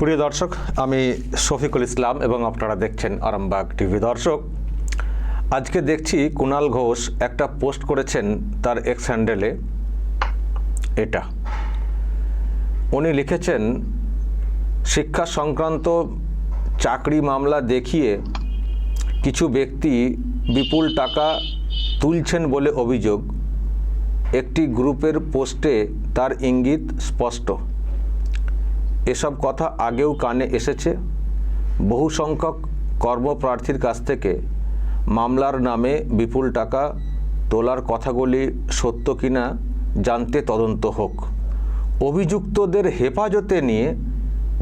প্রিয় দর্শক, আমি শফিকুল ইসলাম এবং আপনারা দেখছেন আরামবাগ টিভি। দর্শক, আজকে দেখছি কুণাল ঘোষ একটা পোস্ট করেছেন তার এক্স হ্যান্ডেলে এটা। উনি লিখেছেন, শিক্ষা সংক্রান্ত চাকরি মামলা দেখিয়ে কিছু ব্যক্তি বিপুল টাকা তুলছেন বলে অভিযোগ। একটি গ্রুপের পোস্টে তার ইঙ্গিত স্পষ্ট। এসব কথা আগেও কানে এসেছে। বহু সংখ্যক কর্মপ্রার্থীর কাছ থেকে মামলার নামে বিপুল টাকা তোলার কথাগুলি সত্য কিনা জানতে তদন্ত হোক। অভিযুক্তদের হেফাজতে নিয়ে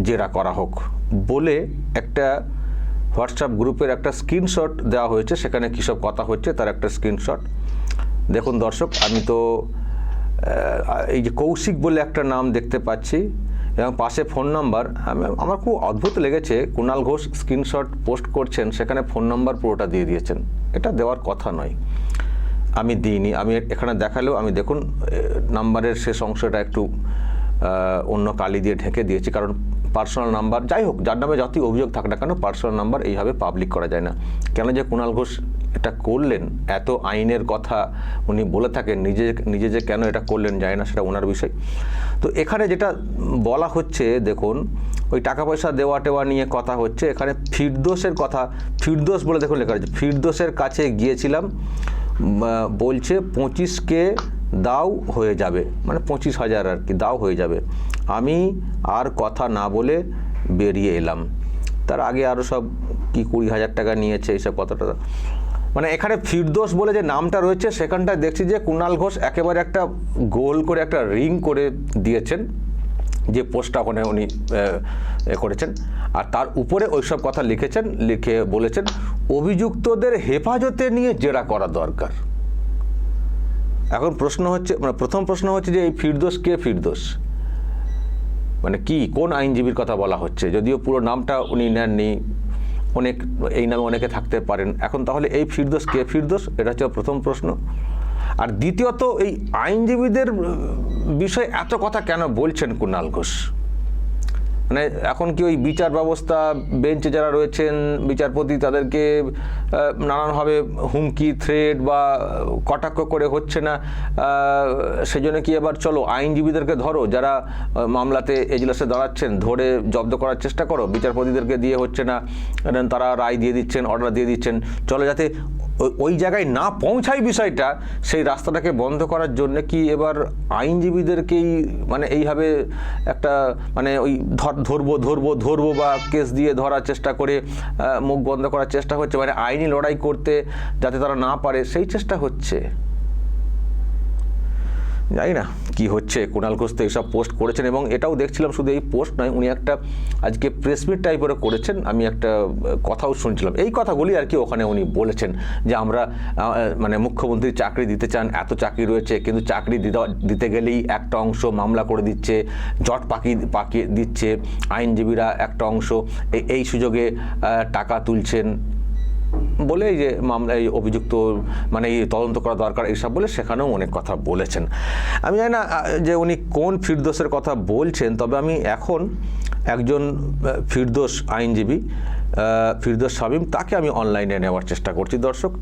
জেরা করা হোক বলে একটা হোয়াটসঅ্যাপ গ্রুপের একটা স্ক্রিনশট দেওয়া হয়েছে। সেখানে কী সব কথা হচ্ছে তার একটা স্ক্রিনশট। দেখুন দর্শক, আমি তো এই যে কৌশিক বলে একটা নাম দেখতে পাচ্ছি। এবং পাশে ফোন নাম্বার আমার খুব অদ্ভুত লেগেছে কুণাল ঘোষ স্ক্রিনশট পোস্ট করছেন, সেখানে ফোন নাম্বার পুরোটা দিয়ে দিয়েছেন। এটা দেওয়ার কথা নয়। আমি দিইনি, আমি এখানে দেখালেও, আমি দেখুন নাম্বারের শেষ অংশটা একটু অন্য কালি দিয়ে ঢেকে দিয়েছি, কারণ পার্সোনাল নাম্বার, যাই হোক, যার নামে যতই অভিযোগ থাক না কেন, পার্সোনাল নাম্বার এইভাবে পাবলিক করা যায় না। কেন যে কুণাল ঘোষ এটা করলেন, এত আইনের কথা উনি বলে থাকেন, নিজে নিজে যে কেন এটা করলেন যায় না সেটা ওনার বিষয়। তো এখানে যেটা বলা হচ্ছে, দেখুন, ওই টাকা পয়সা দেওয়া টেওয়া নিয়ে কথা হচ্ছে, এখানে ফিরদোসের কথা, ফিরদোস বলে দেখুন লেখা আছে ফিরদোসের কাছে গিয়েছিলাম বলছে পঁচিশকে দাও হয়ে যাবে মানে পঁচিশ হাজার আর কি, দাও হয়ে যাবে। আমি আর কথা না বলে বেরিয়ে এলাম। তার আগে আরও সব কি কুড়ি হাজার টাকা নিয়েছে এইসব কথাটা মানে এখানে ফিরদোস বলে যে নামটা রয়েছে, সেখানটায় দেখছি যে কুণাল ঘোষ একেবারে একটা গোল করে একটা রিং করে দিয়েছেন, যে পোস্টটা ওখানে উনি করেছেন। আর তার উপরে ওইসব কথা লিখেছেন, লিখে বলেছেন, অভিযুক্তদের হেফাজতে নিয়ে জেরা করা দরকার। এখন প্রশ্ন হচ্ছে মানে প্রথম প্রশ্ন হচ্ছে যে এই ফিরদোষ কে ফিরদোষ মানে কি, কোন আইনজীবীর কথা বলা হচ্ছে? যদিও পুরো নামটা উনি নেননি, অনেক, এই নামে অনেকে থাকতে পারেন। এখন তাহলে এই ফিরদোষ কে ফিরদোষ এটা হচ্ছে প্রথম প্রশ্ন। আর দ্বিতীয়ত, এই আইনজীবীদের বিষয়ে এত কথা কেন বলছেন কুণাল ঘোষ? মানে এখন কি ওই বিচার ব্যবস্থা, বেঞ্চে যারা রয়েছেন বিচারপতি, তাদেরকে নানানভাবে হুমকি থ্রেড বা কটাক্ষ করে হচ্ছে না? সেজন্য কি এবার চলো, আইনজীবীদেরকে ধরো, যারা মামলাতে এজলাসে দাঁড়াচ্ছেন, ধরে জব্দ করার চেষ্টা করো, বিচারপতিদেরকে দিয়ে হচ্ছে না তারা রায় দিয়ে দিচ্ছেন অর্ডার দিয়ে দিচ্ছেন, চলো যাতে ওই- জায়গায় না পৌঁছায় বিষয়টা, সেই রাস্তাটাকে বন্ধ করার জন্য কি এবার আইনজীবীদেরকেই মানে এইভাবে একটা মানে ওই ধর ধরবো ধরবো ধরবো বা কেস দিয়ে ধরার চেষ্টা করে মুখ বন্ধ করার চেষ্টা হচ্ছে। মানে আইনি লড়াই করতে যাতে তারা না পারে, সেই চেষ্টা হচ্ছে। জানি না কি হচ্ছে, কুণাল ঘোষ তো এইসব পোস্ট করেছেন এবং এটাও দেখছিলাম শুধু এই পোস্ট নয়, উনি একটা আজকে প্রেস মিট টাইপেরও করেছেন, আমি একটা কথাও শুনছিলাম। এই কথাগুলি আর কি ওখানে উনি বলেছেন যে আমরা মানে মুখ্যমন্ত্রী চাকরি দিতে চান, এত চাকরি রয়েছে, কিন্তু চাকরি দিতে- গেলেই একটা অংশ মামলা করে দিচ্ছে, জট পাকি পাকিয়ে দিচ্ছে, আইনজীবীরা একটা অংশ এই সুযোগে টাকা তুলছেন। বলে এই যে মামলা এই অভিযুক্ত মানে এই তদন্ত করা দরকার এইসব বলে সেখানেও অনেক কথা বলেছেন। আমি জানি না যে উনি কোন ফিরদোষের কথা বলছেন, তবে আমি এখন একজন ফিরদোষ আইনজীবী ফিরদোষ শামীম, তাকে আমি অনলাইনে নেওয়ার চেষ্টা করছি। দর্শক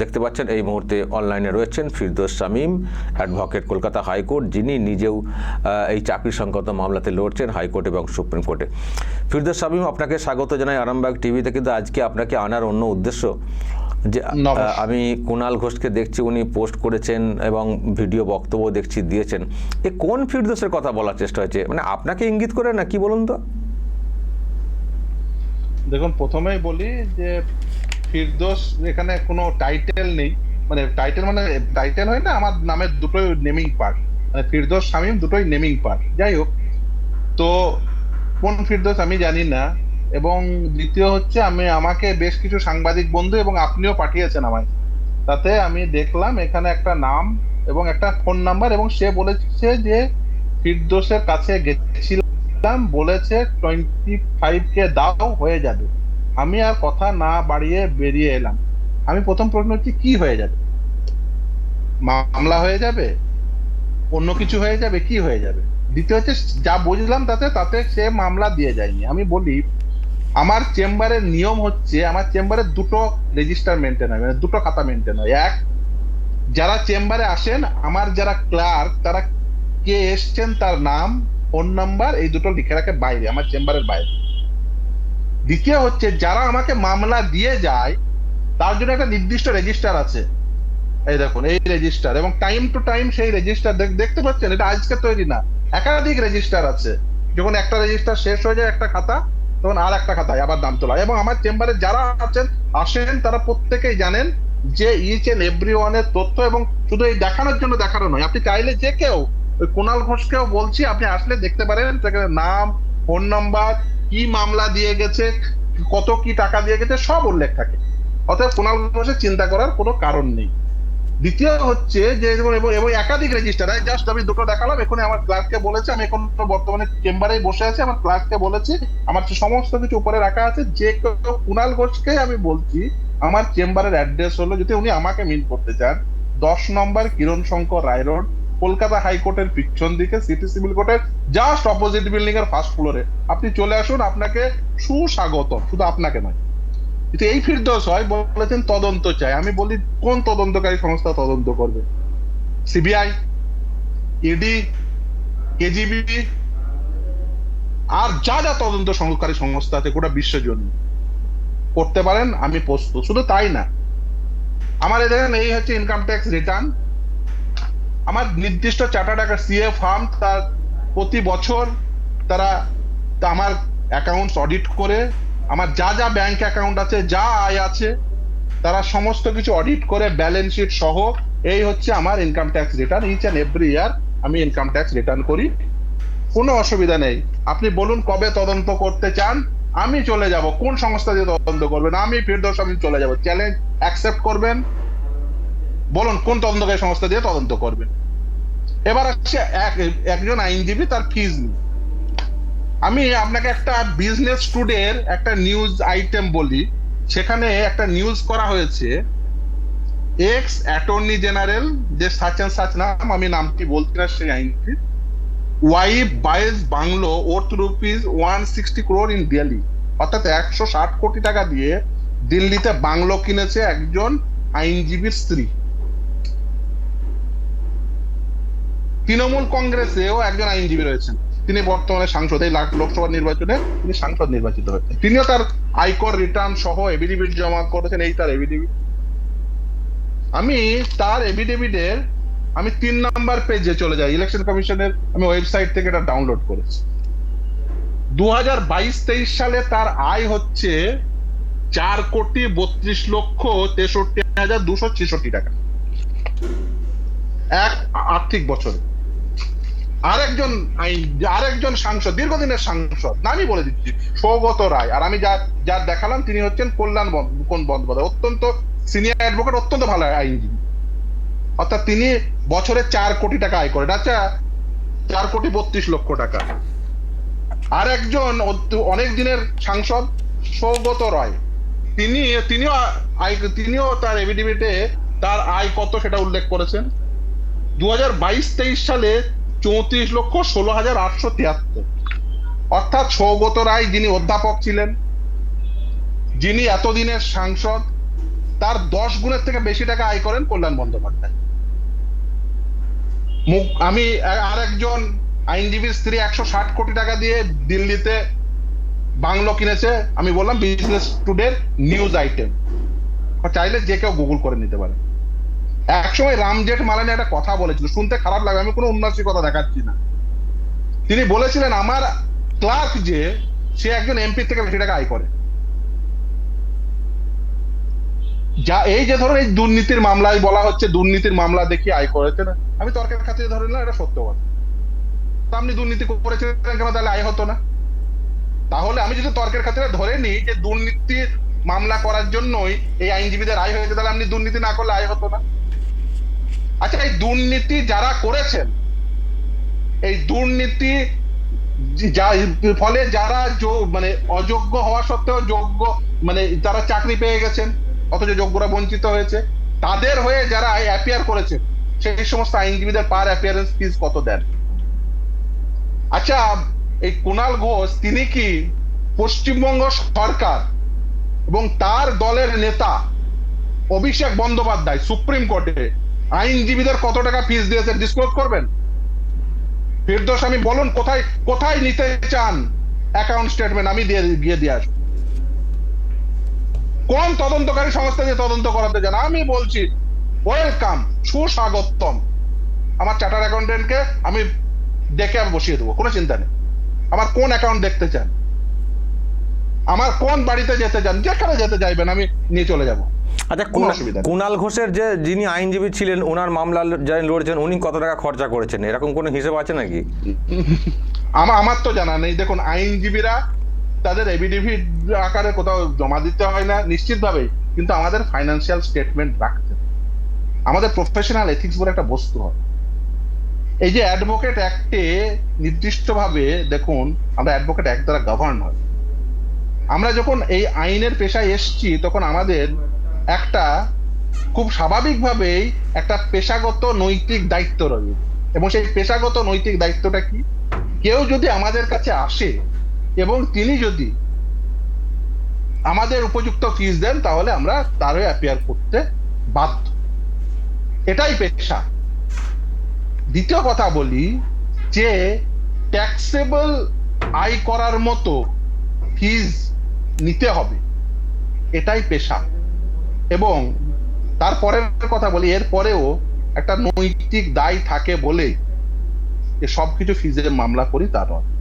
দেখতে পাচ্ছেন এই মুহূর্তে অনলাইনে রয়েছেন Firdous Shamim advocate Kolkata high court যিনি নিজেও এই চাকরি সংক্রান্ত মামলাতে লড়ছেন হাইকোর্ট এবং সুপ্রিম কোর্টে। ফিরদোস শামীম আপনাকে স্বাগত জানাই আরামবাগ টিভিতে কিন্তু আজকে আপনাকে আনার অন্য উদ্দেশ্য যে আমি কুণাল ঘোষকে দেখছি উনি পোস্ট করেছেন এবং ভিডিও বক্তব্য দেখছি দিয়েছেন। এ কোন ফিরদোসের কথা বলার চেষ্টা হয়েছে? মানে আপনাকে ইঙ্গিত করে না কি বলুন তো? দেখুন প্রথমেই বলি যে ফিরদোস এখানে কোনো টাইটেল নেই। মানে টাইটেল মানে টাইটেল হয় না, আমার নামের দুটোই নেমিং পার্ট মানে ফিরদোস শামীম দুটোই নেমিং পার্ট যাই হোক, তো কোন ফিরদোস আমি জানি না। এবং দ্বিতীয় হচ্ছে আমি, আমাকে বেশ কিছু সাংবাদিক বন্ধু এবং আপনিও পাঠিয়েছেন আমায়। তাতে আমি দেখলাম এখানে একটা নাম এবং একটা ফোন নাম্বার এবং সে বলেছে যে ফিরদোসের কাছে গেছিলাম, বলেছে টোয়েন্টি ফাইভ কে দাও, হয়ে যাবে। আমি আর কথা না বাড়িয়ে বেরিয়ে এলাম। আমি প্রথম প্রশ্ন হচ্ছে, কি হয়ে যাবে? মামলা হয়ে যাবে? অন্য কিছু হয়ে যাবে? কি হয়ে যাবে? দ্বিতীয় হচ্ছে, যা বুঝলাম তাতে তাতে সে মামলা দিয়ে যায়নি। আমি বলি, আমার চেম্বারের নিয়ম হচ্ছে, আমার চেম্বারে দুটো রেজিস্টার মেনটেন হয় মানে দুটো খাতা মেনটেন হয়। এক, যারা চেম্বারে আসেন, আমার যারা ক্লার্ক, তারা কে এসছেন তার নাম, ফোন নাম্বার, এই দুটো লিখে রাখে বাইরে, আমার চেম্বারের বাইরে। দ্বিতীয় হচ্ছে যারা আমাকে মামলা দিয়ে যায়, তার জন্য একটা নির্দিষ্ট রেজিস্টার আছে। এই দেখুন, এই রেজিস্টার এবং টাইম টু টাইম সেই রেজিস্টার দেখতে পাচ্ছেন, এটা আজকে তৈরি না। একাধিক রেজিস্টার আছে। যখন একটা রেজিস্টার শেষ হয়ে যায় একটা খাতা, তখন আর একটা খাতায় আবার দাম তোলা। এবং আমার চেম্বারে যারা আছেন, আসেন, তারা প্রত্যেকেই জানেন যে ইচ এন্ড এভরি ওয়ানের তথ্য এবং শুধু এই দেখানোর জন্য দেখানো নয়। আপনি চাইলে যে কেউ, ওই কুণাল ঘোষকেও বলছি, আপনি আসলে দেখতে পারেন, সেখানে নাম ফোন নাম্বার কি মামলা দিয়ে গেছে, কত কি টাকা দিয়ে গেছে, সব উল্লেখ থাকে। অতএব কুণাল ঘোষের চিন্তা করার কোনো কারণ নেই। দ্বিতীয় হচ্ছে যে, এবং একাধিক রেজিস্টার জাস্ট আমি দুটো দেখালাম এখন আমার ক্লার্ককে বলেছে, আমি এখন বর্তমানে চেম্বারেই বসে আছি, আমার ক্লার্ককে বলেছি, আমার সমস্ত কিছু উপরে রাখা আছে, যে কেউ কুণাল ঘোষকে আমি বলছি, আমার চেম্বারের অ্যাড্রেস হলো যদি উনি আমাকে মিট করতে চান, দশ নম্বর কিরণ শঙ্কর রায় রোড কলকাতা হাইকোর্টের পিছন দিকে, সিটি সিভিল কোর্টের জাস্ট অপোজিট বিল্ডিং এর ফার্স্ট ফ্লোরে আপনি চলে আসুন, আপনাকে সুস্বাগত শুধু আপনাকে নয়। কিন্তু এই ফিরদোস হয়, বলেছেন তদন্ত চাই। আমি বলি, কোন তদন্তকারী সংস্থা তদন্ত করবে? সিবিআই ইডি কেজিবি আর যা যা তদন্ত সংস্কারী সংস্থা আছে, গোটা বিশ্বের জন্য করতে পারেন, আমি প্রস্তুত। শুধু তাই না, আমার দেখেন, এই হচ্ছে ইনকাম ট্যাক্স রিটার্ন আমার নির্দিষ্ট চার্টার্ড একটা সিএ ফার্ম তার প্রতি বছর তারা আমার অ্যাকাউন্টস অডিট করে। আমার যা যা ব্যাংক অ্যাকাউন্ট আছে, যা আয় আছে, তারা সমস্ত কিছু অডিট করে ব্যালেন্স শিট সহ। এই হচ্ছে আমার income tax return each and every year আমি ইনকাম ট্যাক্স রিটার্ন করি। কোনো অসুবিধা নেই। আপনি বলুন কবে তদন্ত করতে চান? আমি চলে যাব। কোন সংস্থা দিয়ে তদন্ত করবেন? আমি ফিরদৌস আমি চলে যাব। চ্যালেঞ্জ অ্যাকসেপ্ট করবেন। বলুন, কোন তদন্তকারী সংস্থা দিয়ে তদন্ত করবেন? এবার আসছে এক, একজন আইনজীবী তার ফিজ আমি আপনাকে একটা বিজনেস টুডের একটা নিউজ আইটেম বলি। সেখানে একটা নিউজ করা হয়েছে। এক্স অ্যাটর্নি জেনারেল যে সাচ অ্যান্ড সাচ নাম, আমি নামটি বলছি না সেই আইনটি wife buys bungalow worth rupees one sixty crore in Delhi অর্থাৎ একশো ষাট কোটি টাকা দিয়ে দিল্লিতে বাংলো কিনেছে একজন আইনজীবীর স্ত্রী। তৃণমূল কংগ্রেসেও একজন আইনজীবী রয়েছেন। তিনি বর্তমানে সাংসদ, এই লোকসভা নির্বাচনে তিনি সাংসদ নির্বাচিত হয়েছেন। তিনিও তার আয়কর রিটার্ন সহ এভিডেভিট জমা করেছেন, এই তার এভিডেভিট আমি তার এভিডেভিটের আমি তিন নাম্বার পেজে চলে যাই। ইলেকশন কমিশনের আমি ওয়েবসাইট থেকে এটা ডাউনলোড করেছি। দু হাজার বাইশ তেইশ সালে তার আয় হচ্ছে চার কোটি বত্রিশ লক্ষ তেষট্টি হাজার দুশো ছেষট্টি টাকা। এক আর্থিক বছরে। আরেকজন আইন আরেকজন সাংসদ, দীর্ঘদিনের সাংসদ, নামই বলে দিচ্ছি, সৌগত রায়। আর আমি যা যার দেখালাম, তিনি হচ্ছেন কল্যাণ মুকুন্দ বন্দ্যোপাধ্যায়, অত্যন্ত সিনিয়র অ্যাডভোকেট অত্যন্ত ভালো আইনজীবী। অর্থাৎ তিনি বছরে চার কোটি টাকা আয় করেন। আচ্ছা চার কোটি বত্রিশ লক্ষ টাকা। আর একজন অনেক দিনের সাংসদ, সৌগত রায়। তিনি, তিনিও আয়, তিনিও তার এভিডেভিটে তার আয় কত সেটা উল্লেখ করেছেন? দু হাজার বাইশ তেইশ সালে চৌত্রিশ লক্ষ ষোলো হাজার আটশো তিয়াত্তর। অর্থাৎ সৌগত রায় যিনি অধ্যাপক ছিলেন, যিনি এতদিনের সাংসদ, তার দশ গুণের থেকে বেশি টাকা আয় করেন কল্যাণ বন্দ্যোপাধ্যায়। আমি আর একজন আইনজীবীর স্ত্রী একশো ষাট কোটি টাকা দিয়ে দিল্লিতে বাংলো কিনেছে, আমি বললাম বিজনেস টুডের নিউজ আইটেম চাইলে যে কেউ গুগল করে নিতে পারে। একসময় রামজেঠ মালানি একটা কথা বলেছিল, শুনতে খারাপ লাগে আমি কোনো উন্নতি কথা দেখাচ্ছি না। তিনি বলেছিলেন, আমার ক্লার্ক যে, সে একজন এমপি থেকে বেশি টাকা আয় করে। যা, এই যে ধরুন, এই দুর্নীতির মামলায় বলা হচ্ছে, দুর্নীতির মামলা দেখি আয় করেছে না। আমি তর্কের খাতিরে ধরে নিলাম, এটা সত্য কথা। আপনি দুর্নীতি করেছিলেন কেন, তাহলে আয় হতো না? তাহলে আমি যদি তর্কের খাতিরে ধরে নিই যে দুর্নীতির মামলা করার জন্যই এই আইনজীবীদের আয় হয়েছে, তাহলে আপনি দুর্নীতি না করলে আয় হতো না। আচ্ছা এই দুর্নীতি যারা করেছেন, এই দুর্নীতি ফলে যারা মানে অযোগ্য হওয়া সত্ত্বেও যোগ্য মানে যারা চাকরি পেয়ে গেছেন, অথচ যোগ্যরা বঞ্চিত হয়েছে, তাদের হয়ে যারা অ্যাপিয়ার করেছে সেই সমস্ত আইনজীবীদের পার অ্যাপিয়ারেন্স ফিজ কত দেন? আচ্ছা এই কুণাল ঘোষ, তিনি কি পশ্চিমবঙ্গ সরকার এবং তার দলের নেতা অভিষেক বন্দ্যোপাধ্যায় সুপ্রিম কোর্টে আইনজীবীদের কত টাকা ফিস দিয়েছে ডিসক্লোজ করবেন? ফিরদোস আমি বলুন, কোথায় কোথায় নিতে চান? অ্যাকাউন্ট স্টেটমেন্ট আমি দিয়ে, গিয়ে দিয়ে আসব। কোন তদন্তকারী সংস্থা দিয়ে তদন্ত করাতে চান? আমি বলছি ওয়েলকাম সুস্বাগতম। আমার চার্টার অ্যাকাউন্টেন্টকে আমি ডেকে আমি বসিয়ে দেবো, কোনো চিন্তা নেই। আমার কোন অ্যাকাউন্ট দেখতে চান? আমার কোন বাড়িতে যেতে চান যেখানে যেতে চাইবেন আমি নিয়ে চলে যাব। আচ্ছা কোনো কুণাল- ঘোষের যে যিনি আইনজীবী ছিলেন ওনার মামলা যারা লড়ছেন উনি কত টাকা খরচা করেছেন? এরকম কোনো হিসেব আছে নাকি? আমার আমার তো জানা নেই। দেখুন আইনজীবীরা তাদের এভিডেভিট আকারে কোথাও জমা দিতে হয় না নিশ্চিতভাবে কিন্তু আমাদের ফাইন্যান্সিয়াল স্টেটমেন্ট রাখতে আমাদের প্রফেশনাল এথিক্স বলে একটা বস্তু হয়। এই যে অ্যাডভোকেট অ্যাক্টে নির্দিষ্টভাবে দেখুন আমরা অ্যাডভোকেট অ্যাক্ট দ্বারা গভর্ন হয়। আমরা যখন এই আইনের পেশায় এসছি, তখন আমাদের একটা খুব স্বাভাবিকভাবেই একটা পেশাগত নৈতিক দায়িত্ব রয়েছে এবং সেই পেশাগত নৈতিক দায়িত্বটা কি? কেউ যদি আমাদের কাছে আসে এবং তিনি যদি আমাদের উপযুক্ত ফিস দেন, তাহলে আমরা তার হয়ে অ্যাপিয়ার করতে বাধ্য। এটাই পেশা। দ্বিতীয় কথা বলি যে ট্যাক্সেবল আয় করার মতো ফিজ নিতে হবে। এটাই পেশা। এবং তারপরের কথা বলি, এর পরেও একটা নৈতিক দায় থাকে বলে যে সবকিছু ফিজের মামলা করি তা নয়।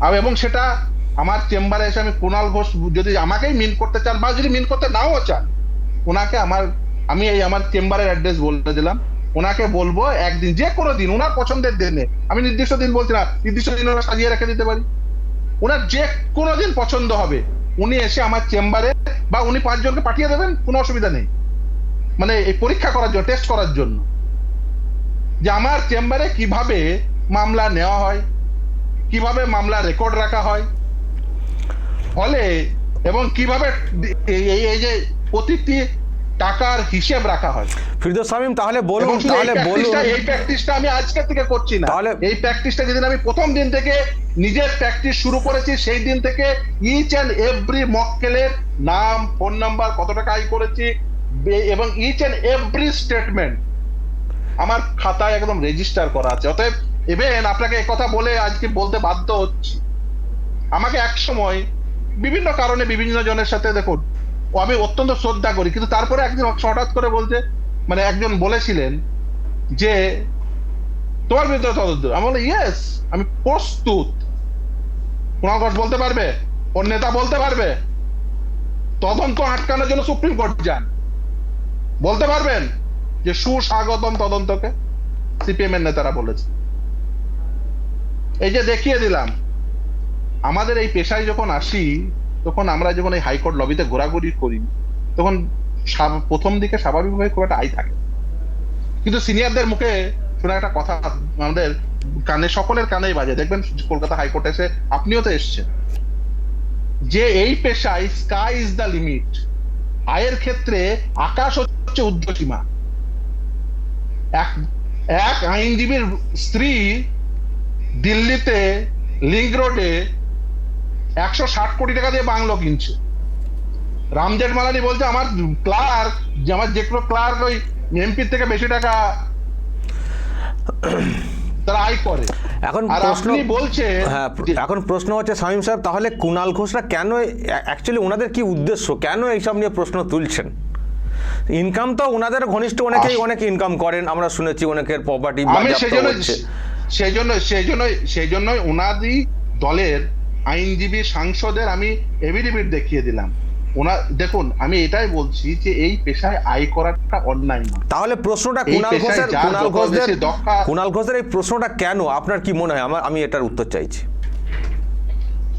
আর এবং সেটা আমার চেম্বারে এসে আমি কুণাল ঘোষ যদি আমাকেই মিন করতে চান বা যদি মিন করতে নাও চান, ওনাকে আমার আমি এই আমার চেম্বারের অ্যাড্রেস বলে দিলাম। ওনাকে বলব একদিন, যে কোনো দিন, ওনার পছন্দের দিনে। আমি নির্দিষ্ট দিন বলছি না, নির্দিষ্ট দিন ওরা সাজিয়ে রেখে দিতে পারি। ওনার যে কোনো দিন পছন্দ হবে। উনি এসে আমার চেম্বারে বা উনি পাঁচজনকে পাঠিয়ে দেবেন, কোনো অসুবিধা নেই। মানে এই পরীক্ষা করার জন্য টেস্ট করার জন্য। যে আমার চেম্বারে কীভাবে মামলা নেওয়া হয়, কীভাবে মামলা রেকর্ড রাখা হয়, ফলে এবং কীভাবে এই যে প্রতিটি টাকার হিসেব রাখা হয়। ফিরদোস শামীম তাহলে বলুন তাহলে বলুন। এই প্র্যাকটিসটা আমি আজকে থেকে করছি না। তাহলে- এই প্র্যাকটিসটা যেদিন আমি প্রথম দিন থেকে নিজের প্র্যাকটিস শুরু করেছি সেই দিন থেকে ইচ অ্যান্ড এভরি মক্কেলের নাম ফোন নাম্বার কত টাকা আয় করেছি এবং ইচ অ্যান্ড এভরি স্টেটমেন্ট আমার খাতায় একদম রেজিস্টার করা আছে। অতএব ইভেন আপনাকে কথা বলে আজকে বলতে বাধ্য হচ্ছি। আমাকে এক সময় বিভিন্ন কারণে বিভিন্ন জনের সাথে দেখুন আমি অত্যন্ত শ্রদ্ধা করি, কিন্তু তারপরে একদিন হঠাৎ করে বলতে মানে একজন বলেছিলেন যে, তোমার বিরুদ্ধে তদন্ত আমি বলি ইয়েস আমি প্রস্তুত। কুণাল ঘোষ বলতে পারবে? ওর নেতা বলতে পারবে? তদন্ত আটকানোর জন্য সুপ্রিম কোর্ট যান। বলতে পারবেন যে সুস্বাগতম তদন্তকে সিপিএম এর নেতারা বলেছে। এই যে দেখিয়ে দিলাম, আমাদের এই পেশায় যখন আসি তখন আমরা যখন এই হাইকোর্ট লবিতে ঘোরাঘুরি করি, তখন প্রথম দিকে স্বাভাবিকভাবে খুব একটা আই থাকে। কিন্তু সিনিয়রদের মুখে শোনা একটা কথা আমাদের কানে, সকলের কানেই বাজে। দেখবেন কলকাতা হাইকোর্টে এসে আপনিও তো এসছেন। যে এই পেশায় স্কাই ইজ দ্য লিমিট আয়ের ক্ষেত্রে আকাশ হচ্ছে উর্ধ্বসীমা। এক এক আইনজীবীর স্ত্রী দিল্লিতে লিঙ্ক রোডে একশো ষাট কোটি টাকা দিয়ে বাংলো কিনছে। রামজেঠ মালানি বলছে আমার ক্লার্ক যে আমার যে কোনো ক্লার্ক ওই এমপির থেকে বেশি টাকা তারা আয় করে। এখন প্রশ্ন বলছেন হ্যাঁ এখন প্রশ্ন হচ্ছে শামীম সাহেব তাহলে কুণাল ঘোষরা কেন অ্যাকচুয়ালি ওনাদের কি উদ্দেশ্য? কেন এইসব নিয়ে প্রশ্ন তুলছেন? ইনকাম তো ওনাদের ঘনিষ্ঠ অনেকেই অনেক ইনকাম করেন আমরা শুনেছি অনেকের প্রপার্টি সেই জন্য সেই জন্য সেই জন্য সেই জন্যই ওনাদি দলের আইনজীবী সাংসদের আমি এভিডেভিট দেখিয়ে দিলাম। ওনা দেখুন আমি এটাই বলছি যে এই পেশায় আয় করাটা অন্যায় নয়। তাহলে প্রশ্নটা পেশায় ঘোষের বেশি দক্ষা- কুণাল ঘোষের এই প্রশ্নটা কেন? আপনার কি মনে হয়? আমার আমি এটার উত্তর চাইছি।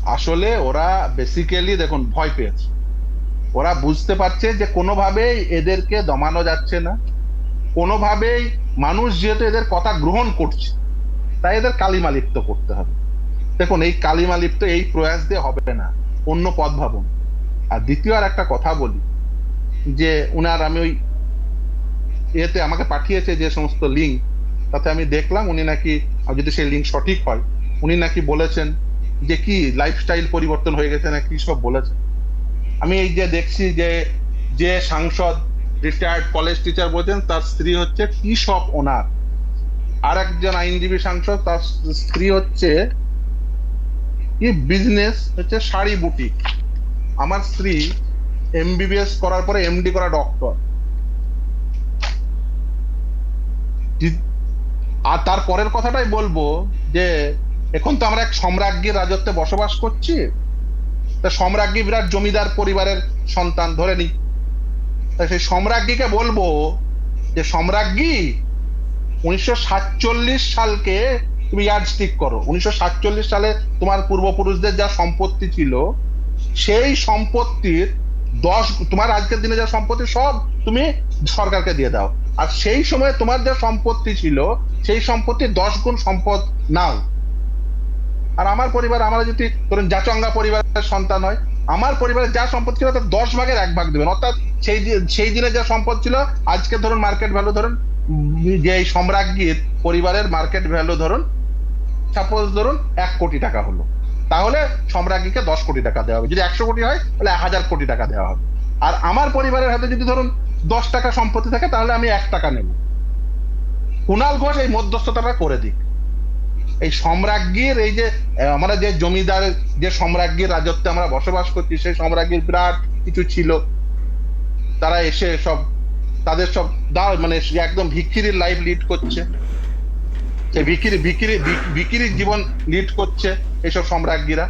আসলে ওরা বেসিক্যালি দেখুন ভয় পেয়েছে। ওরা বুঝতে পারছে যে কোনোভাবেই এদেরকে দমানো যাচ্ছে না। কোনোভাবেই মানুষ যেহেতু এদের কথা গ্রহণ করছে তাই এদের কালিমা লিপ্ত করতে হবে। দেখুন, এই কালিমা লিপ্ত এই প্রয়াস দিয়ে হবে না। অন্য পথ ভাবুন। আর দ্বিতীয় আর একটা কথা বলি, যে উনার আমি ওই এতে আমাকে পাঠিয়েছে যে সমস্ত লিঙ্ক, তাতে আমি দেখলাম উনি নাকি যদি সেই লিঙ্ক সঠিক হয়, উনি নাকি বলেছেন যে কি লাইফস্টাইল পরিবর্তন হয়ে গেছে নাকি সব বলেছেন। আমি এই যে দেখছি যে যে সাংসদ রিটায়ার্ড কলেজ টিচার বলছেন, তার স্ত্রী হচ্ছে টি শপ ওনার। আর একজন আইনজীবী সাংসদ, তার স্ত্রী হচ্ছে বিজনেস হচ্ছে শাড়ি বুটিক আমার স্ত্রী এমবিবিএস করার পরে এমডি করা ডক্টর আর তার পরের কথাটাই বলব যে, এখন তো আমরা এক সম্রাজ্ঞীর রাজত্বে বসবাস করছি। তা সম্রাজ্ঞী বিরাট জমিদার পরিবারের সন্তান ধরে নি। তা সেই সম্রাজ্ঞীকে বলব যে, সম্রাজ্ঞী, উনিশশো সাতচল্লিশ সালকে তুমি ইয়ার্ড স্টিক করো। উনিশশো সাতচল্লিশ সালে তোমার পূর্বপুরুষদের যা সম্পত্তি ছিল, সেই সম্পত্তির দশ, তোমার আজকের দিনে যা সম্পত্তি, সব তুমি সরকারকে দিয়ে দাও। আর সেই সময় তোমার যা সম্পত্তি ছিল, সেই সম্পত্তির দশ গুণ সম্পদ নাও। আর আমার পরিবার, আমরা যদি ধরুন জাচঙ্গা পরিবারের সন্তান হয়, আমার পরিবারের যা সম্পদ ছিল, তার দশ ভাগের এক ভাগ দেবেন। অর্থাৎ সেই সেই দিনে যা সম্পদ ছিল, আজকে ধরুন মার্কেট ভ্যালু ধরুন যে সম্রাজ্ঞীর পরিবারের মার্কেট ভ্যালু ধরুন সাপোজ ধরুন এক কোটি টাকা হলো। তাহলে সম্রাজ্ঞীকে দশ কোটি টাকা দেওয়া হবে। যদি একশো কোটি হয়, তাহলে এক হাজার কোটি টাকা দেওয়া হবে। আর আমার পরিবারের হাতে যদি ধরুন দশ টাকা সম্পত্তি থাকে, তাহলে আমি এক টাকা নেব। কুণাল ঘোষ এই মধ্যস্থতাটা করে দিক। এই সম্রাজ্ঞীর এই যে আমরা যে জমিদার, যে সম্রাজ্ঞীর রাজত্বে আমরা বসবাস করছি, সেই সম্রাজ্ঞীর বিরাট কিছু ছিল। তারা এসে সব, তাদের সব মানে একদম ভিখিরির লাইফ লিড করছে। ভিখিরি ভিখিরি ভি- জীবন লিড করছে এইসব সম্রাজ্ঞীরা।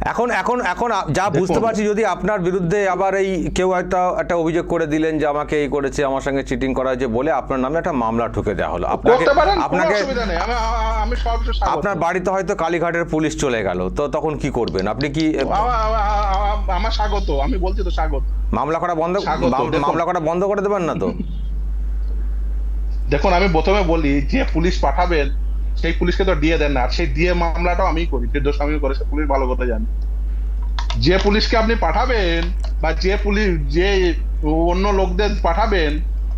এখন এখন এখন যা বুঝতে পারছি যদি আপনার বিরুদ্ধে আবার এই কেউ একটা একটা অভিযোগ করে দিলেন যে আমাকে এই করেছে আমার সঙ্গে চিটিং করা হয়েছে বলে আপনার নামে একটা মামলা ঠুকে দেওয়া হলো। আপনাকে আপনাকে অসুবিধা নেই। আমি আ- আমি সব কিছু স্বাগত। আপনার বাড়িতে হয়তো কালীঘাটের পুলিশ চলে গেল তো তখন কি করবেন? আপনি কি আমার স্বাগত আমি বলছি তো স্বাগত। মামলা করা বন্ধ। মামলা করা বন্ধ করে দেবেন না তো? দেখুন আমি প্রথমে বলি যে পুলিশ পাঠাবেন সেই পুলিশকে তো দিয়ে দেন না। আর সেই দিয়ে মামলাটাও আমি করি ফেরদৌস আমিও করে সে পুলিশ ভালো কথা জানে। যে পুলিশকে আপনি পাঠাবেন বা যে পুলিশ যে অন্য লোকদের পাঠাবেন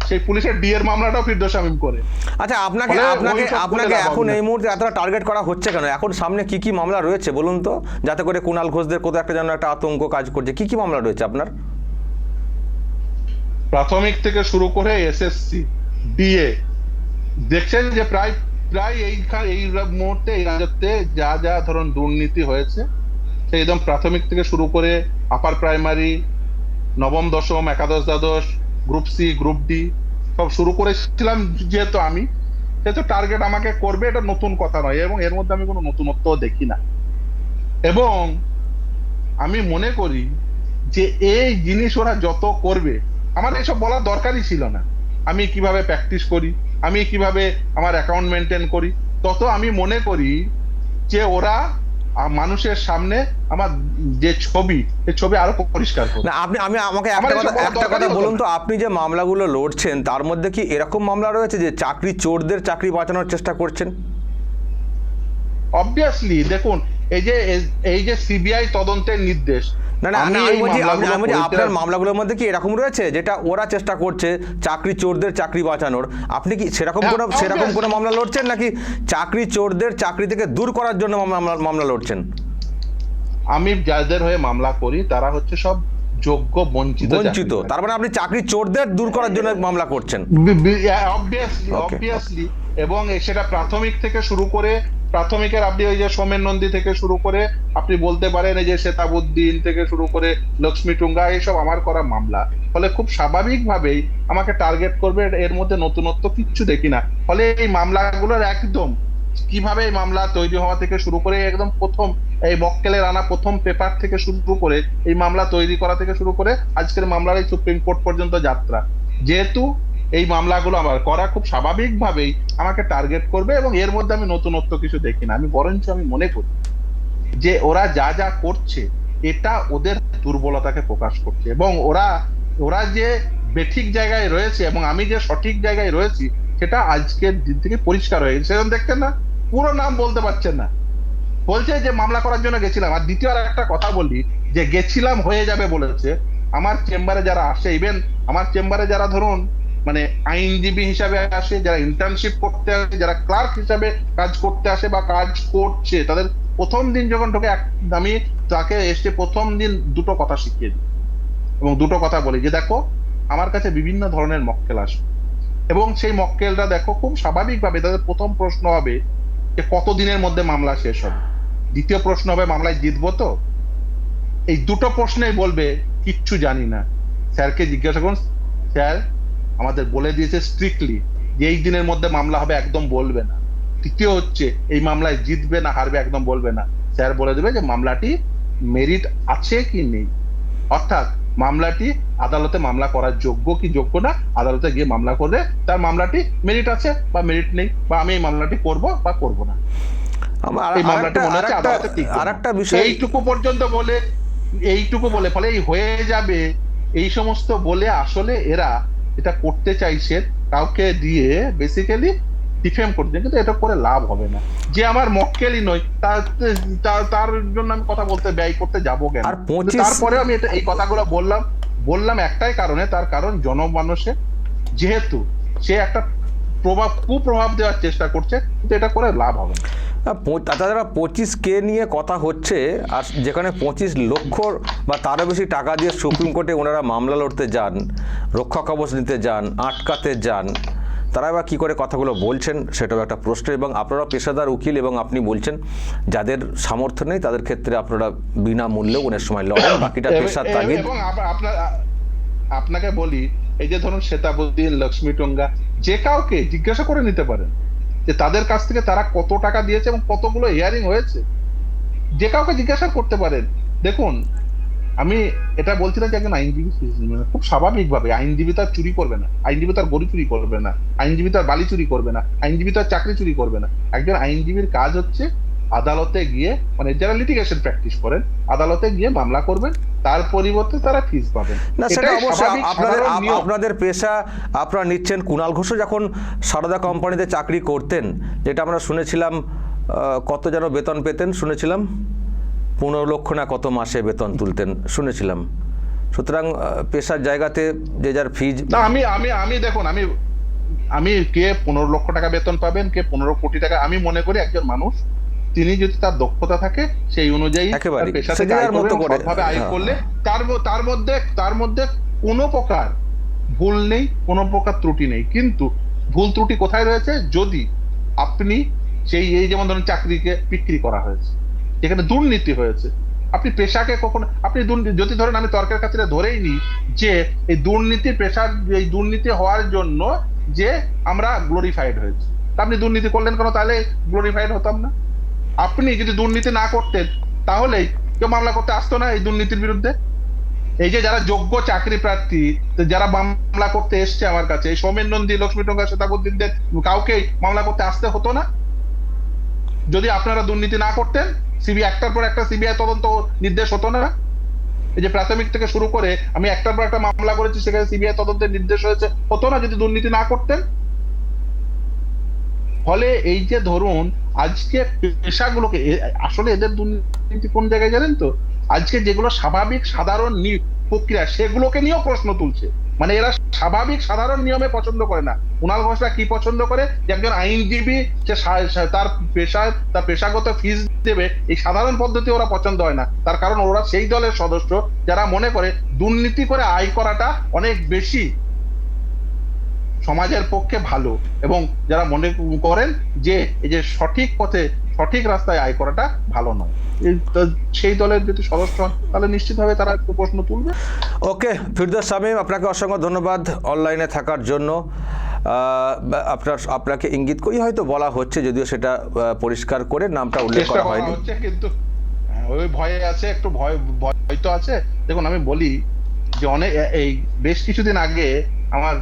সেই পুলিশের ডিএর মামলাটাও ফিরদৌস করে। আচ্ছা আপনাকে আপনাকে আপনাকে এখন এই মুহূর্তে এতটা টার্গেট করা হচ্ছে কেন? এখন সামনে কি কি মামলা রয়েছে বলুন তো? যাতে করে কুণাল ঘোষদের কোথাও একটা যেন একটা আতঙ্ক কাজ করছে। কি কি মামলা রয়েছে আপনার? প্রাথমিক থেকে শুরু করে এসএসসি। ডিএ দেখছেন যে প্রায় প্রায় এই এই মুহূর্তে, এই রাজত্বে যা যা ধরুন দুর্নীতি হয়েছে, সেই একদম প্রাথমিক থেকে শুরু করে আপার প্রাইমারি নবম, দশম, একাদশ, দ্বাদশ গ্রুপ সি গ্রুপ ডি সব শুরু করেছিলাম যেহেতু আমি, সেহেতু টার্গেট আমাকে করবে, এটা নতুন কথা নয়, এবং এর মধ্যে আমি কোনো নতুনত্ব দেখি না। এবং আমি মনে করি যে এই জিনিস ওরা যত করবে, আমার এসব বলার দরকারই ছিল না। আমি কীভাবে প্র্যাকটিস করি আমি কীভাবে আমার অ্যাকাউন্ট মেনটেন করি তত আমি মনে করি যে ওরা মানুষের সামনে আমার যে ছবি সেই ছবি আরও পরিষ্কার না আপনি আমি আমাকে একটা কথা একটা কথা বলুন তো আপনি যে মামলাগুলো লড়ছেন তার মধ্যে কি এরকম মামলা রয়েছে যে চাকরি চোরদের চাকরি বাঁচানোর চেষ্টা করছেন? অবভিয়াসলি দেখুন এই যে এই যে সিবিআই তদন্তের নির্দেশ না না আমি বলছি আপনার মামলাগুলোর মধ্যে কি এরকম রয়েছে যেটা ওরা চেষ্টা করছে চাকরি চোরদের চাকরি বাঁচানোর? আপনি কি সেরকম হ্যাঁ, কোনো সেরকম. কোনো মামলা লড়ছেন নাকি চাকরি চোরদের চাকরি থেকে দূর করার জন্য মামলা মামলা লড়ছেন? আমি যাদের হয়ে মামলা করি তারা হচ্ছে সব যোগ্য বঞ্চিত বঞ্চিত। তার মানে আপনি চাকরি চোরদের দূর করার জন্য মামলা করছেন। অবভিয়াসলি এবং সেটা প্রাথমিক থেকে শুরু করে প্রাথমিকের আপনি ওই যে সোমেন নন্দী থেকে শুরু করে আপনি বলতে পারেন এই যে শেতাবুদ্দিন থেকে শুরু করে লক্ষ্মী টুঙ্গা, এইসব আমার করা মামলা। ফলে খুব স্বাভাবিকভাবেই আমাকে টার্গেট করবে, এর মধ্যে নতুনত্ব কিচ্ছু দেখি না। ফলে এই মামলাগুলোর একদম কীভাবে এই মামলা তৈরি হওয়া থেকে শুরু করে একদম প্রথম এই মক্কেলের আনা প্রথম পেপার থেকে শুরু করে এই মামলা তৈরি করা থেকে শুরু করে আজকের মামলার এই সুপ্রিম কোর্ট পর্যন্ত যাত্রা। যেহেতু এই মামলাগুলো আমার করা খুব স্বাভাবিকভাবেই আমাকে টার্গেট করবে এবং এর মধ্যে আমি নতুনত্ব কিছু দেখি না। আমি বরঞ্চ আমি মনে করি যে ওরা যা যা করছে, এটা ওদের দুর্বলতাকে প্রকাশ করছে এবং ওরা ওরা যে বেঠিক জায়গায় রয়েছে এবং আমি যে সঠিক জায়গায় রয়েছি, সেটা আজকের দিন থেকে পরিষ্কার হয়ে গেছে। সেরকম দেখছেন না, পুরো নাম বলতে পারছেন না। বলছে যে মামলা করার জন্য গেছিলাম। আর দ্বিতীয় আর একটা কথা বলি যে গেছিলাম হয়ে যাবে বলেছে। আমার চেম্বারে যারা আসে ইভেন আমার চেম্বারে যারা ধরুন মানে আইনজীবী হিসাবে আসে, যারা ইন্টার্নশিপ করতে আসে, যারা ক্লার্ক হিসাবে কাজ করতে আসে বা কাজ করছে, তাদের প্রথম দিন যখন ঢোকে আমি তাকে এসে প্রথম দিন দুটো কথা শিখিয়ে দিই। এবং দুটো কথা বলি যে, দেখো, আমার কাছে বিভিন্ন ধরনের মক্কেল আসে এবং সেই মক্কেলরা দেখো, খুব স্বাভাবিকভাবে তাদের প্রথম প্রশ্ন হবে যে, কতদিনের মধ্যে মামলা শেষ হবে? দ্বিতীয় প্রশ্ন হবে, মামলায় জিতবো তো? এই দুটো প্রশ্নেই বলবে, কিচ্ছু জানি না। স্যারকে জিজ্ঞাসা করুন, স্যার আমাদের বলে দিয়েছে স্ট্রিক্টলি যে এই দিনের মধ্যে মামলা হবে একদম বলবে না। তৃতীয় হচ্ছে এই মামলায় জিতবে না হারবে একদম বলবে না। স্যার বলে দেবে যে মামলাটি মেরিট আছে কি নেই। অর্থাৎ মামলাটি আদালতে মামলা করার যোগ্য কি যোগ্য না আদালতে গিয়ে মামলা করলে তার মামলাটি মেরিট আছে বা মেরিট নেই বা আমি এই মামলাটি করব বা করব না। এই মামলাটি মনে হচ্ছে আদালতে ঠিক বিষয় এইটুকু পর্যন্ত বলে এইটুকু বলে ফলে এই হয়ে যাবে এই সমস্ত বলে আসলে এরা এটা করতে চাইছে কাউকে দিয়ে বেসিক্যালি ডিফেম করতে কিন্তু এটা করে লাভ হবে না। যে আমার মক্কেলই নয় তার তার- জন্য আমি কথা বলতে ব্যয় করতে যাব কেন? তারপরে আমি এটা এই কথাগুলো বললাম বললাম একটাই কারণে তার কারণ জনমানুষে যেহেতু সে একটা প্রভাব কুপ্রভাব দেওয়ার চেষ্টা করছে কিন্তু এটা করে লাভ হবে না। তাছাড়া পঁচিশ কে নিয়ে কথা হচ্ছে আর যেখানে পঁচিশ লক্ষ বা তারও বেশি টাকা দিয়ে সুপ্রিম কোর্টে ওনারা মামলা লড়তে যান রক্ষা কবচ নিতে যান আটকাতে যান তারা এবার কী করে কথাগুলো বলছেন সেটাও একটা প্রশ্ন। এবং আপনারা পেশাদার উকিল এবং আপনি বলছেন যাদের সামর্থ্য নেই তাদের ক্ষেত্রে আপনারা বিনামূল্যে অনেক সময় লড়েন বাকিটা পেশার তাগিদ। আপনাকে বলি এই যে ধরুন শ্বেতাবুদ্দিন লক্ষ্মী টঙ্গা যে কাউকে জিজ্ঞাসা করে নিতে পারেন যে তাদের কাছ থেকে তারা কত টাকা দিয়েছে এবং কতগুলো হিয়ারিং হয়েছে। যে কাউকে জিজ্ঞাসা করতে পারেন, দেখুন, আমি এটা বলছি না যে একজন আইনজীবী খুব স্বাভাবিকভাবে আইনজীবী তার চুরি করবে না, আইনজীবী তার গরু চুরি করবে না, আইনজীবী তার বালি চুরি করবে না, আইনজীবী তার চাকরি চুরি করবে না। একজন আইনজীবীর কাজ হচ্ছে আদালতে গিয়ে মানে যারা লিটিগেশন প্র্যাকটিস করেন আদালতে গিয়ে মামলা করবেন তার পরিবর্তে তারা ফিস পাবেন। না সেটা অবশ্যই আপনাদের। আপনাদের পেশা আপনারা নিচ্ছেন। কুণাল ঘোষও যখন সারদা কোম্পানিতে চাকরি করতেন যেটা আমরা শুনেছিলাম কত যেন বেতন পেতেন শুনেছিলাম? পনেরো লক্ষ না কত মাসে বেতন তুলতেন শুনেছিলাম। সুতরাং পেশার জায়গাতে যে যার ফিজ না আমি আমি আমি দেখুন আমি আমি কে পনেরো লক্ষ টাকা বেতন পাবেন কে পনেরো কোটি টাকা আমি মনে করি একজন মানুষ তিনি যদি তার দক্ষতা থাকে সেই অনুযায়ী তার একেবারেই। পেশা সে থেকে যার আয় হ্যাঁ। করলে তার তার মধ্যে তার মধ্যে কোনো প্রকার ভুল নেই কোনো প্রকার ত্রুটি নেই। কিন্তু ভুল ত্রুটি কোথায় রয়েছে? যদি আপনি সেই এই যেমন ধরুন চাকরিকে বিক্রি করা হয়েছে যেখানে দুর্নীতি হয়েছে আপনি পেশাকে কখনো আপনি যদি ধরেন আমি তর্কের খাতিরে ধরেই নিই যে এই দুর্নীতি পেশার এই দুর্নীতি হওয়ার জন্য যে আমরা গ্লোরিফাইড হয়েছি। আপনি দুর্নীতি করলেন কেন? তাহলে গ্লোরিফাইড হতাম না। আপনি যদি দুর্নীতি না করতেন তাহলে কেউ মামলা করতে আসতো না এই দুর্নীতির বিরুদ্ধে? এই যে যারা যোগ্য চাকরি প্রার্থী যারা মামলা করতে এসছে আমার কাছে, এই সৌমেন নন্দী, লক্ষ্মী টঙ্কা শতাবুদ্দিনদের কাউকে মামলা করতে আসতে হতো না? যদি আপনারা দুর্নীতি না করতেন সিবিআই একটার পর একটা সিবিআই তদন্ত নির্দেশ হতো না? এই যে প্রাথমিক থেকে শুরু করে আমি একটার পর একটা মামলা করেছি, সেখানে সিবিআই তদন্তের নির্দেশ হয়েছে, হতো না যদি দুর্নীতি না করতেন? ফলে এই যে ধরুন, আজকে পেশাগুলোকে আসলে এদের দুর্নীতি কোন জায়গায় জানেন তো? আজকে যেগুলো স্বাভাবিক সাধারণ প্রক্রিয়া, সেগুলোকে নিয়েও প্রশ্ন তুলছে। মানে এরা স্বাভাবিক সাধারণ নিয়মে পছন্দ করে না। কুণাল ঘোষরা কি পছন্দ করে? যে একজন আইনজীবী, সা- তার পেশায় তার পেশাগত ফিস দেবে, এই সাধারণ পদ্ধতি ওরা পছন্দ হয় না। তার কারণ ওরা সেই দলের সদস্য যারা মনে করে দুর্নীতি করে আয় করাটা অনেক বেশি সমাজের পক্ষে ভালো। এবং যারা মনে করেন যে এই যে সঠিক পথে সঠিক রাস্তায় আয় করাটা ভালো নয়। সেই দলের যদি সদস্য তাহলে নিশ্চিতভাবে তারা একটু প্রশ্ন তুলবে। ওকে ফিরদোস শামীম আপনাকে অসংখ্য ধন্যবাদ অনলাইনে থাকার জন্য। আপনার আপনাকে ইঙ্গিত করি হয়তো বলা হচ্ছে যদিও সেটা পরিষ্কার করে নামটা উল্লেখ করা হয়নি। হচ্ছে কিন্তু হ্যাঁ, ওই ভয়ে আছে একটু ভয় ভয় তো আছে। দেখুন আমি বলি যে অনেক এই বেশ কিছুদিন আগে আমার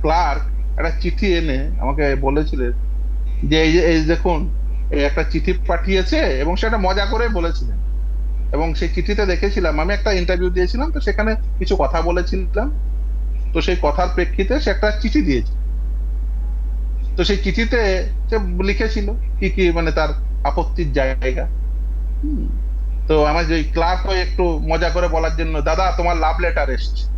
ক্লার্ক একটা চিঠি এনে আমাকে বলেছিলেন যে, এই যে, এই দেখুন একটা চিঠি পাঠিয়েছে এবং সেটা মজা করে বলেছিলেন। এবং সেই চিঠিতে দেখেছিলাম, আমি একটা ইন্টারভিউ দিয়েছিলাম, তো সেখানে কিছু কথা বলেছিলাম। তো সেই কথার প্রেক্ষিতে সে একটা চিঠি দিয়েছে। তো সেই চিঠিতে সে লিখেছিল কি কি মানে তার আপত্তির জায়গা। তো আমার যে, ক্লার্ক একটু মজা করে বলার জন্য, দাদা, তোমার লাভ লেটার এসছে।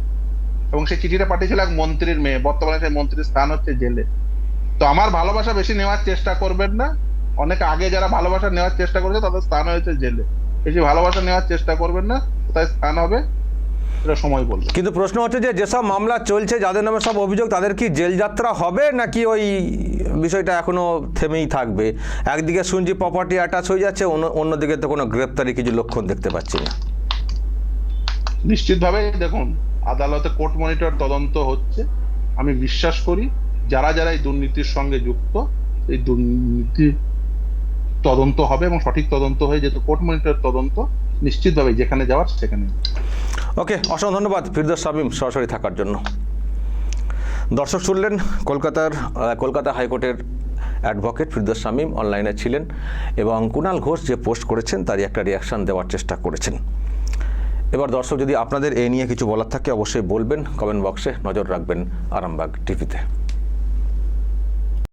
এবং সেই চিঠিটা পাঠিয়েছিল এক মন্ত্রীর মেয়ে। বর্তমানে সেই মন্ত্রীর স্থান হচ্ছে জেলে। তো আমার ভালোবাসা বেশি নেওয়ার চেষ্টা করবেন না। অনেক আগে যারা ভালোবাসা নেওয়ার চেষ্টা করেছে তাদের স্থান হয়েছে জেলে। বেশি ভালোবাসা নেওয়ার চেষ্টা করবেন না কোথায় স্থান হবে সেটা সময় বলবে। কিন্তু প্রশ্ন হচ্ছে যে যেসব মামলা চলছে যাদের নামে সব অভিযোগ তাদের কি জেল যাত্রা হবে নাকি ওই বিষয়টা এখনও থেমেই থাকবে? একদিকে শুনছি প্রপার্টি অ্যাটাচ হয়ে যাচ্ছে অন্য অন্যদিকে তো কোনো গ্রেপ্তারি কিছু লক্ষণ দেখতে পাচ্ছি না। নিশ্চিতভাবে দেখুন আদালতে কোর্ট মনিটর তদন্ত হচ্ছে। আমি বিশ্বাস করি, যারা যারা এই দুর্নীতির সঙ্গে যুক্ত, এই দুর্নীতি তদন্ত হবে এবং সঠিক তদন্ত হয়ে যেহেতু কোর্ট মনিটর তদন্ত নিশ্চিতভাবে যেখানে যাওয়ার সেখানে। ওকে, অসংখ্য ধন্যবাদ ফিরদোস শামীম সরাসরি থাকার জন্য। দর্শক শুনলেন, কলকাতার কলকাতা হাইকোর্টের অ্যাডভোকেট ফিরদোস শামীম অনলাইনে ছিলেন এবং কুণাল ঘোষ যে পোস্ট করেছেন, তারই একটা রিয়াকশন দেওয়ার চেষ্টা করেছেন। এবার দর্শক, যদি আপনাদের এ নিয়ে কিছু বলার থাকে, অবশ্যই বলবেন। কমেন্ট বক্সে নজর রাখবেন আরামবাগ টিভিতে।